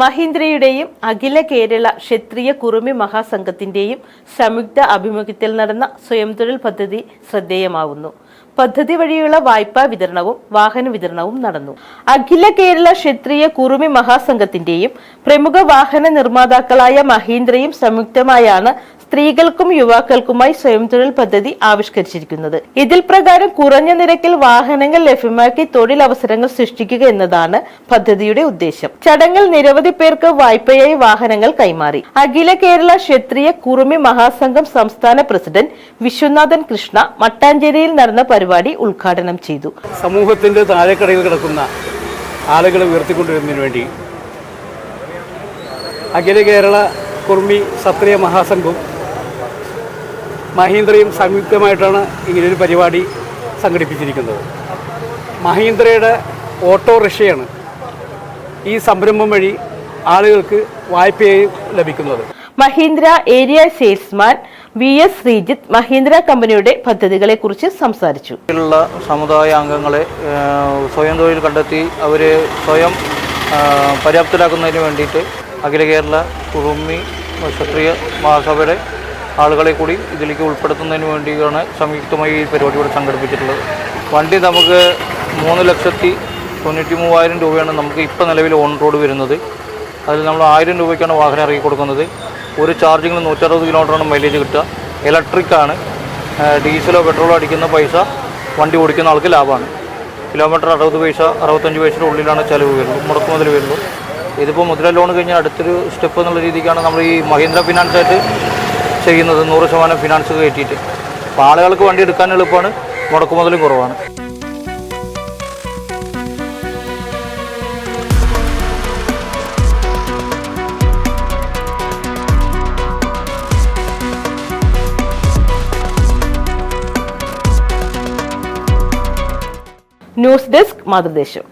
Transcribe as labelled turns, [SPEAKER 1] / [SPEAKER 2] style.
[SPEAKER 1] മഹീന്ദ്രയുടെയും അഖില കേരള ക്ഷത്രിയ കുറുമി മഹാസംഘത്തിന്റെയും സംയുക്ത ആഭിമുഖ്യത്തിൽ നടന്ന സ്വയം തൊഴിൽ പദ്ധതി ശ്രദ്ധേയമാവുന്നു. പദ്ധതി വഴിയുള്ള വായ്പാ വിതരണവും വാഹന വിതരണവും നടന്നു. അഖില കേരള ക്ഷത്രിയ കുറുമി മഹാസംഘത്തിന്റെയും പ്രമുഖ വാഹന നിർമ്മാതാക്കളായ മഹീന്ദ്രയും സംയുക്തമായാണ് സ്ത്രീകൾക്കും യുവാക്കൾക്കുമായി സ്വയം തൊഴിൽ പദ്ധതി ആവിഷ്കരിച്ചിരിക്കുന്നത്. ഇതിൽ പ്രകാരം കുറഞ്ഞ നിരക്കിൽ വാഹനങ്ങൾ ലഭ്യമാക്കി തൊഴിലവസരങ്ങൾ സൃഷ്ടിക്കുക എന്നതാണ് പദ്ധതിയുടെ ഉദ്ദേശം. ചടങ്ങിൽ നിരവധി പേർക്ക് വായ്പയായി വാഹനങ്ങൾ കൈമാറി. അഖില കേരള ക്ഷേത്രീയ കുറുമി മഹാസംഘം സംസ്ഥാന പ്രസിഡന്റ് വിശ്വനാഥൻ കൃഷ്ണ മട്ടാഞ്ചേരിയിൽ നടന്ന പരിപാടി ഉദ്ഘാടനം ചെയ്തു.
[SPEAKER 2] സമൂഹത്തിന്റെ താഴെക്കടയിൽ കിടക്കുന്ന ആളുകളെ ഉയർത്തിക്കൊണ്ടുവരുന്നതിന് വേണ്ടി അഖില കേരള കുർമി ക്ഷത്രിയ മഹാസംഘവും മഹീന്ദ്രയും സംയുക്തമായിട്ടാണ് ഇങ്ങനൊരു പരിപാടി സംഘടിപ്പിച്ചിരിക്കുന്നത്. മഹീന്ദ്രയുടെ ഓട്ടോറിക്ഷയാണ് ഈ സംരംഭം വഴി ആളുകൾക്ക് വായ്പയായി ലഭിക്കുന്നത്.
[SPEAKER 1] Mahindra area salesman V S Sreejith Mahindra കമ്പനിയുടെ പദ്ധതികളെ കുറിച്ച് സംസാരിച്ചു. ുള്ള
[SPEAKER 3] സമുദായ അംഗങ്ങളെ സ്വയം തൊഴിൽ കണ്ടെത്തി അവരെ സ്വയം പര്യാപ്തരാക്കുന്നതിന് വേണ്ടിയിട്ട് അഖില കേരള കുറുമി ക്ഷത്രിയ മഹാസഭയുടെ ആളുകളെ കൂടി ഇതിലേക്ക് ഉൾപ്പെടുത്തുന്നതിന് വേണ്ടിയാണ് സംയുക്തമായി ഈ പരിപാടി ഇവിടെ സംഘടിപ്പിച്ചിട്ടുള്ളത്. വണ്ടി നമുക്ക് മൂന്ന് ലക്ഷത്തി തൊണ്ണൂറ്റി മൂവായിരം രൂപയാണ് നമുക്ക് ഇപ്പോൾ നിലവിൽ ഓൺ റോഡ് വരുന്നത്. അതിൽ നമ്മൾ ആയിരം രൂപയ്ക്കാണ് വാഹനം ഇറക്കി കൊടുക്കുന്നത്. ഒരു ചാർജിങ്ങിന് നൂറ്ററുപത് കിലോമീറ്ററാണ് മൈലേജ് കിട്ടുക. ഇലക്ട്രിക്കാണ് ഡീസലോ പെട്രോളോ അടിക്കുന്ന പൈസ വണ്ടി ഓടിക്കുന്ന ആൾക്ക് ലാഭമാണ്. കിലോമീറ്റർ അറുപത് പൈസ അറുപത്തഞ്ച് പൈസയുടെ ഉള്ളിലാണ് ചിലവ് വരുന്നത് മുടക്ക് മുതൽ വരുന്നത്. ഇതിപ്പോൾ മുദ്ര ലോൺ കഴിഞ്ഞാൽ അടുത്തൊരു സ്റ്റെപ്പ് എന്നുള്ള രീതിക്കാണ് നമ്മൾ ഈ മഹീന്ദ്ര ഫിനാൻസ് ആയിട്ട് ചെയ്യുന്നത് നൂറ് ശതമാനം ഫിനാൻസ് കയറ്റിയിട്ട് അപ്പോൾ ആളുകൾക്ക് വണ്ടി എടുക്കാൻ എളുപ്പമാണ് മുടക്ക് മുതലും കുറവാണ്.
[SPEAKER 1] News desk മാതൃദേശം